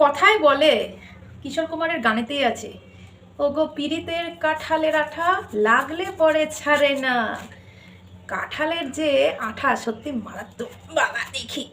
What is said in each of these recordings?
কথায় বলে, কিশোর কুমারের গানেতেই আছে, ওগো পিরিতের কাঁঠালের আঠা লাগলে পরে ছাড়ে না। কাঁঠালের যে আঠা সত্যি মারাত্মক, বাবা দেখি,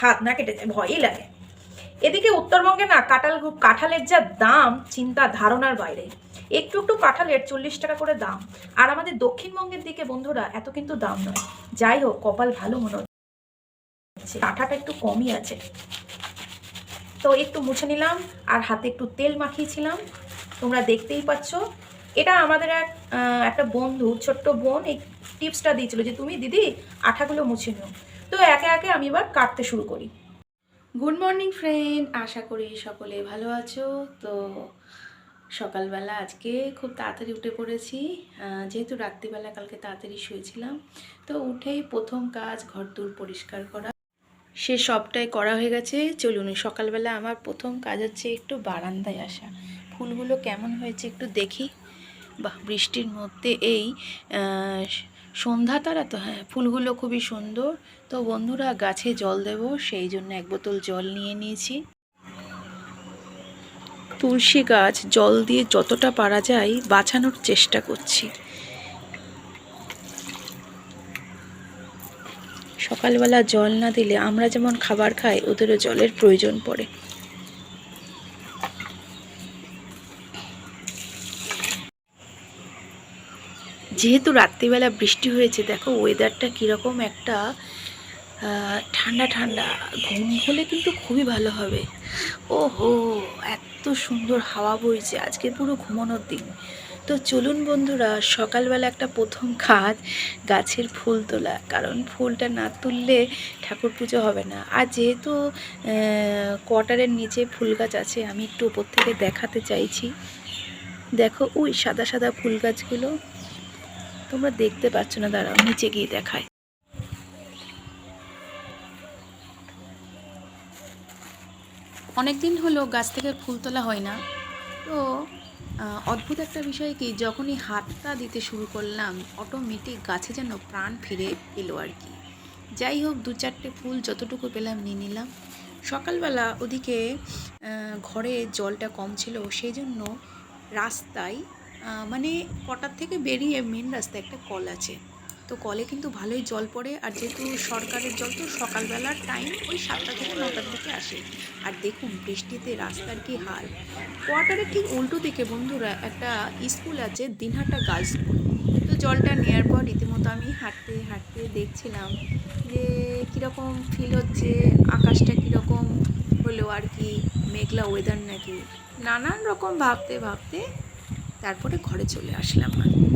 হাত না কেটে যায় ভয়ই লাগে। এদিকে উত্তরবঙ্গে না, কাঁঠাল কাঁঠালের যা দাম, চিন্তা ধারণার বাইরে। একটু একটু কাঁঠালের চল্লিশ টাকা করে দাম। আর আমাদের দক্ষিণবঙ্গের দিকে বন্ধুরা, এত কিন্তু দাম নয়। যাই হোক, কপাল ভালো মনে হচ্ছে। আঠাটা একটু কমই আছে। তো একটু মুছে নিলাম আর হাতে একটু তেল মাখিয়েছিলাম। তোমরা দেখতেই পাচ্ছ। এটা আমাদের এক একটা বন্ধু, ছোট্ট বোন, এই টিপসটা দিয়েছিল যে, তুমি দিদি আঠাগুলো মুছে নিও। তো একে একে আমি এবার কাটতে শুরু করি। গুড মর্নিং ফ্রেন্ড আশা করি সকলে ভালো আছো। তো সকালবেলা আজকে খুব তাড়াতাড়ি উঠে পড়েছি। যেহেতু রাত্রিবেলা কালকে তাড়াতাড়ি শুয়েছিলাম, তো উঠেই প্রথম কাজ ঘর দূর পরিষ্কার করা। সে সবটাই করা হয়ে গেছে। চলুন সকালবেলা আমার প্রথম কাজ হচ্ছে একটু বারান্দায় আসা। ফুলগুলো কেমন হয়েছে একটু দেখি। বাহ, বৃষ্টির মধ্যে এই সন্ধ্যা তারা তো হ্যাঁ ফুলগুলো খুবই সুন্দর। তো বন্ধুরা, গাছে জল দেব, সেই জন্য এক বোতল জল নিয়ে নিয়েছি। তুলসী গাছ, জল দিয়ে যতটা পারা যায় বাঁচানোর চেষ্টা করছি। সকালবেলা জল না দিলে আমরা যেমন খাবার খাই, ওদেরও জলের প্রয়োজন পড়ে। যেহেতু রাত্রিবেলা বৃষ্টি হয়েছে, দেখো ওয়েদারটা কীরকম একটা ঠান্ডা ঠান্ডা। ঘুম হলে কিন্তু খুবই ভালো হবে। ওহো, এত সুন্দর হাওয়া বইছে, আজকে পুরো ঘুমানোর দিন। তো চলুন বন্ধুরা, সকালবেলা একটা প্রথম কাজ গাছের ফুল তোলা। কারণ ফুলটা না তুললে ঠাকুর পুজো হবে না। আর যেহেতু কোয়ার্টারের নিচে ফুল গাছ আছে, আমি একটু ওপর থেকে দেখাতে চাইছি। দেখো ওই সাদা সাদা ফুল গাছগুলো। তোমরা দেখতে পাচ্ছ না, দাঁড়াও, নিচে গিয়ে দেখায় অনেক দিন হলো গাছ থেকে ফুল তোলা হয় না। তো অদ্ভুত একটা বিষয় কি, যখনই হাতটা দিতে শুরু করলাম অটোমেটিক গাছে যেন প্রাণ ফিরে এলো আর কি। যাই হোক, দু চারটে ফুল যতটুকু পেলাম নিয়ে নিলাম। সকালবেলা ওদিকে ঘরে জলটা কম ছিল সেই জন্য রাস্তায় মানে কটার থেকে বেরিয়ে মেন রাস্তায় একটা কল আছে। তো কলে কিন্তু ভালোই জল পড়ে। আর যেহেতু সরকারের জল, তো সকালবেলার টাইম ওই সাতটা থেকে নটার দিকে আসে। আর দেখুন, বৃষ্টিতে রাস্তার কি হাল। কোয়ার্টারের ঠিক উল্টো দিকে, বন্ধুরা, একটা স্কুল আছে, দিনহাটা গার্লস স্কুল। তো জলটা নেওয়ার পর রীতিমতো আমি হাঁটতে হাঁটতে দেখছিলাম যে কীরকম ফিল হচ্ছে, আকাশটা কীরকম হলো আর কি, মেঘলা ওয়েদার নাকি। নানান রকম ভাবতে ভাবতে তারপরে ঘরে চলে আসলাম আমি।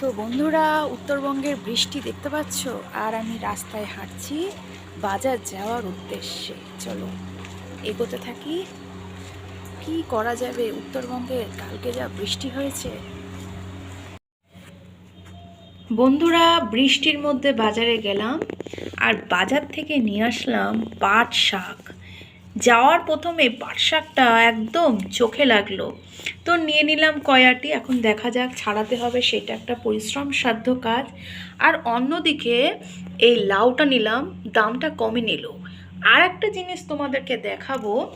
তো বন্ধুরা, উত্তরবঙ্গের বৃষ্টি দেখতে পাচ্ছ? আর আমি রাস্তায় হাঁটছি বাজার যাওয়ার উদ্দেশ্যে। চলো, এগোতে থাকি। কি করা যাবে? উত্তরবঙ্গে কালকে যা বৃষ্টি হয়েছে। বন্ধুরা, বৃষ্টির মধ্যে বাজারে গেলাম আর বাজার থেকে নিয়ে আসলাম পাট শাক। যাওয়ার প্রথমে পাট শাকটা একদম চোখে লাগল। তো নিয়ে নিলাম কয়াটি, এখন দেখা যাক ছাড়াতে হবে, সেটা একটা পরিশ্রম সাধ্য কাজ। আর অন্যদিকে এই লাউটা নিলাম, দামটা কমে নিল। আর একটা জিনিস তোমাদেরকে দেখাবো,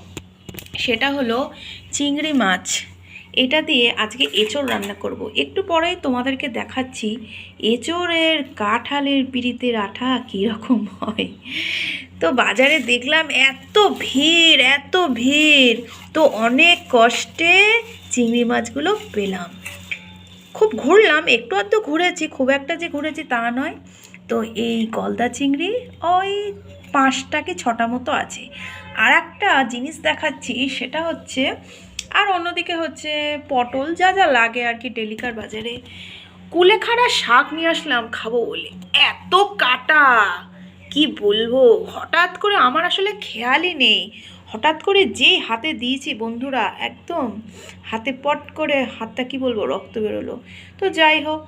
সেটা হলো চিংড়ি মাছ। এটা দিয়ে আজকে এঁচড় রান্না করব। একটু পরেই তোমাদেরকে দেখাচ্ছি, এঁচড়ের কাঁঠালের পিড়িতের আঠা কীরকম হয়। তো বাজারে দেখলাম এত ভিড় এত ভিড়। তো অনেক কষ্টে চিংড়ি মাছগুলো পেলাম। খুব ঘুরলাম, একটু আধটু ঘুরেছি, খুব একটা যে ঘুরেছি তা নয়। তো এই গলদা চিংড়ি, ওই পাঁচটা কি ছটা মতো আছে। আর একটা জিনিস দেখাচ্ছি, সেটা হচ্ছে, আর অন্যদিকে হচ্ছে পটল, যা যা লাগে আর কি ডেলিকার বাজারে। কুলেখাড়া শাক নিয়ে আসলাম, খাব বলে। এত কাটা! কি বলব? হঠাৎ করে আমার আসলে খেয়ালই নেই। হঠাৎ করে যেই হাতে দিয়েছি বন্ধুরা, একদম হাতে পট করে হাতটা কি বলব, রক্ত বেরোলো। তো যাই হোক,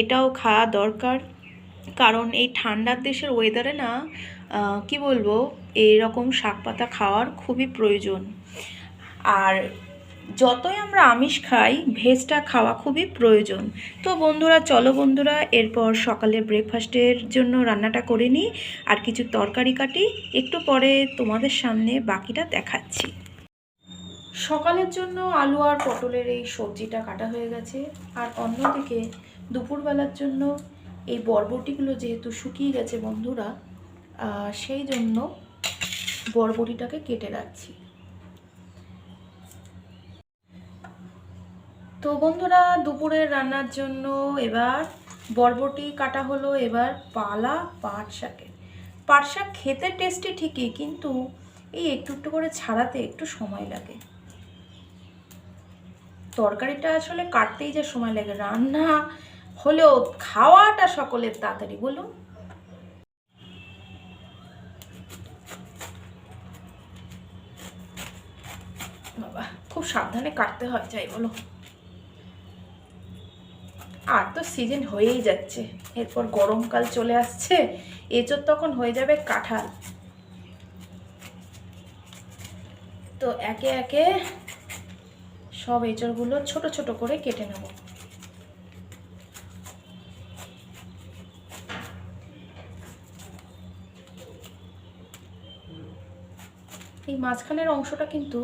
এটাও খাওয়া দরকার। কারণ এই ঠান্ডার দেশের ওয়েদারে না কি বলব, এইরকম শাক পাতা খাওয়ার খুবই প্রয়োজন। আর যতই আমরা আমিষ খাই, ভেজটা খাওয়া খুবই প্রয়োজন। তো বন্ধুরা, চলো বন্ধুরা, এরপর সকালে ব্রেকফাস্টের জন্য রান্নাটা করে নিই, আর কিছু তরকারি কাটি, একটু পরে তোমাদের সামনে বাকিটা দেখাচ্ছি। সকালের জন্য আলু আর পটলের এই সবজিটা কাটা হয়ে গেছে, আর অন্যদিকে দুপুরবেলার জন্য এই বরবটিগুলো যেহেতু শুকিয়ে গেছে বন্ধুরা সেই জন্য বরবটিটাকে কেটে রাখছি। তো বন্ধুরা, দুপুরের রান্নার জন্য এবার বরবটি কাটা হলো, এবার পালা পাট শাকের পাট শাক খেতে টেস্টি ঠিকই, কিন্তু এই একটু একটু করে ছাড়াতে একটু সময় লাগে। তরকারিটা আসলে কাটতেই যে সময় লাগে, রান্না হলেও খাওয়াটা সকলের তাড়াতাড়ি, বলুন। বাবা, খুব সাবধানে কাটতে হয়, যাই বলো। আর তো সিজন হয়েই যাচ্ছে। এরপর গরমকাল চলে আসছে এচোর তখন হয়ে যাবে কাঁঠাল। তো একে একে সব এঁচড়গুলো ছোট ছোট করে কেটে নেব। এই মাঝখানের অংশটা কিন্তু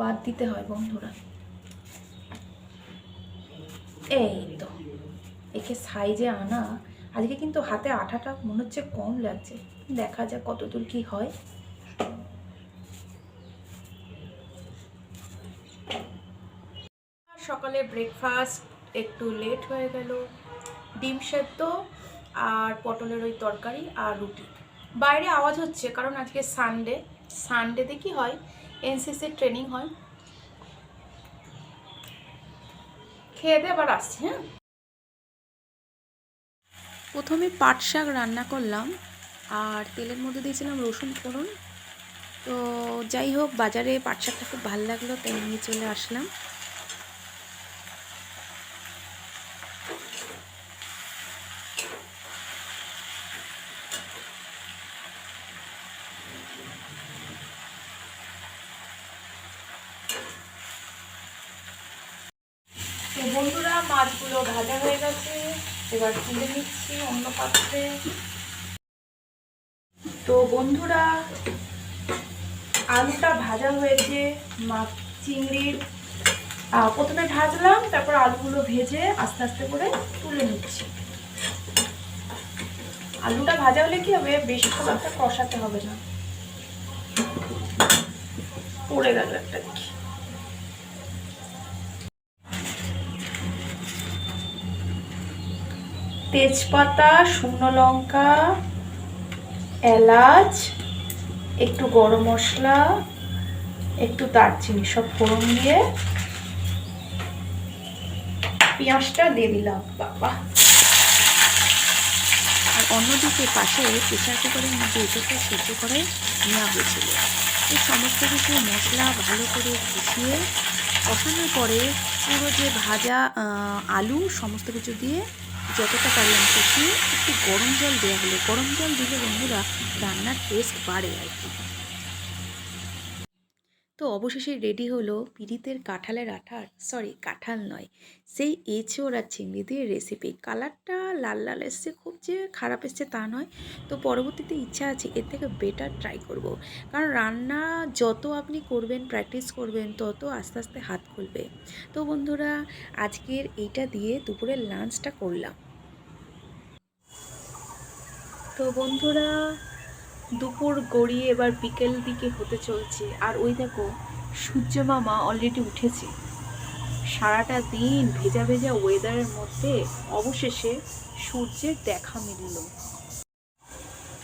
বাদ দিতে হয় বন্ধুরা। এই একে সাইজে আনা, আজকে কিন্তু হাতে আঠাটা মনে হচ্ছে কম লাগছে। দেখা যাক কতদূর কি হয়। সকালে ব্রেকফাস্ট একটু লেট হয়ে গেল। ডিম সেদ্ধ আর পটলের ওই তরকারি আর রুটি। বাইরে আওয়াজ হচ্ছে, কারণ আজকে সানডে সানডেতে কি হয়? এনসিসির ট্রেনিং হয়। খেয়ে দিয়ে আবার আসছি হ্যাঁ? প্রথমে পাট শাক রান্না করলাম, আর তেলের মধ্যে দিয়েছিলাম রসুন ফোড়ন। তো যাই হোক, বাজারে পাট শাকটা খুব ভালো লাগল, তাই নিয়ে চলে আসলাম। বন্ধুরা, মাছগুলো ভাজা হয়ে গেছে। এবার তুলে নিচ্ছি অন্য পাত্রে। তো বন্ধুরা, আলুটা ভাজা হয়েছে, মাছ চিংড়ির প্রথমে ভাজলাম, তারপর আলুগুলো ভেজে আস্তে আস্তে করে তুলে নিচ্ছি। আলুটা ভাজা হলে কি হবে? বেশি কষাতে হবে না। পড়ে গেল একটা কি তেজপাতা, শুকনো লঙ্কা, এলাচ, একটু গরম মশলা, একটু দারচিনি সব ফোড়ন দিয়ে পেঁয়াজটা দিয়ে দিলাম, বাবা। আর অন্যদিকে পাশে প্রেশার কুকারের মধ্যে এটাকে সেদ্ধ করে নেওয়া হয়েছিল। এই সমস্ত কিছু মশলা ভালো করে কষিয়ে, কষানোর পরে পুরো যে ভাজা আলু সমস্ত কিছু দিয়ে যতটা পারলাম কষিয়ে একটু গরম জল দেওয়া হলো, গরম জল দিলে বন্ধুরা রান্নার টেস্ট বাড়ে আর কি। তো অবশেষে রেডি হলো পিড়িতের কাঁঠালের আঠার। সরি কাঁঠাল নয়। সেই এঁচোড় আর চিংড়ি দিয়ে রেসিপি কালারটা লাল লাল এসছে, খুব যে খারাপ এসছে তা নয়। তো পরবর্তীতে ইচ্ছা আছে, এর থেকে বেটার ট্রাই করব। কারণ রান্না যত আপনি করবেন প্র্যাকটিস করবেন, তত আস্তে আস্তে হাত খুলবে। তো বন্ধুরা, আজকের এইটা দিয়ে দুপুরের লাঞ্চটা করলাম। তো বন্ধুরা দুপুর গড়িয়ে এবার বিকেল দিকে হতে চলছে। আর ওই দেখো, সূর্য মামা অলরেডি উঠেছে। সারাটা দিন ভেজা ভেজা ওয়েদারের মধ্যে অবশেষে সূর্যের দেখা মিলল।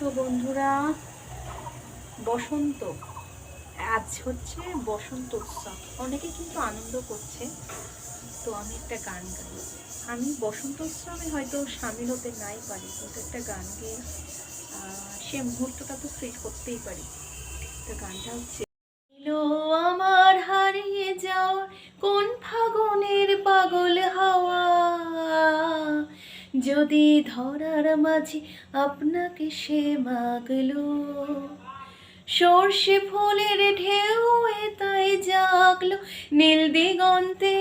তো বন্ধুরা, বসন্ত। আজ হচ্ছে বসন্ত উৎসব। অনেকে কিন্তু আনন্দ করছে। তো আমি একটা গান গাই। আমি বসন্ত উৎসবে হয়তো সামিল হতে নাই পারি। কিন্তু একটা গান গেয়ে সে মুহূর্তটা তো ফিল করতেই পারি। তো গানটা হচ্ছে আমার হারিয়ে যাওয়া কোন ফাগুনের পাগল হাওয়া। যদি ধরার মাঝে আপনাকে সে মাগলো, সর্ষে ফুলের ঢেউ তাই জাগলো নীল দিগন্তে।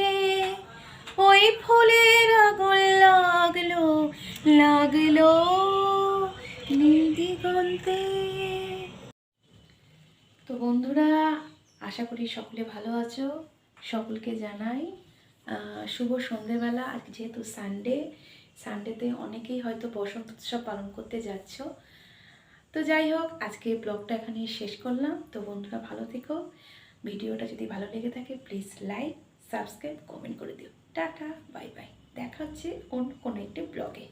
ওই ফুলের আগুন লাগল লাগল দিগন্তে তো বন্ধুরা, আশা করি সকলে ভালো আছো। সকলকে জানাই শুভ সন্ধেবেলা। আজ যেহেতু সানডে সানডেতে অনেকেই হয়তো বসন্ত উৎসব পালন করতে যাচ্ছ। তো যাই হোক, আজকে ব্লগটা এখানে শেষ করলাম। তো বন্ধুরা, ভালো থেকো। ভিডিওটা যদি ভালো লেগে থাকে প্লিজ লাইক সাবস্ক্রাইব কমেন্ট করে দিও। টাটা বাই বাই দেখা হচ্ছে অন্য কোনো একটি ব্লগে।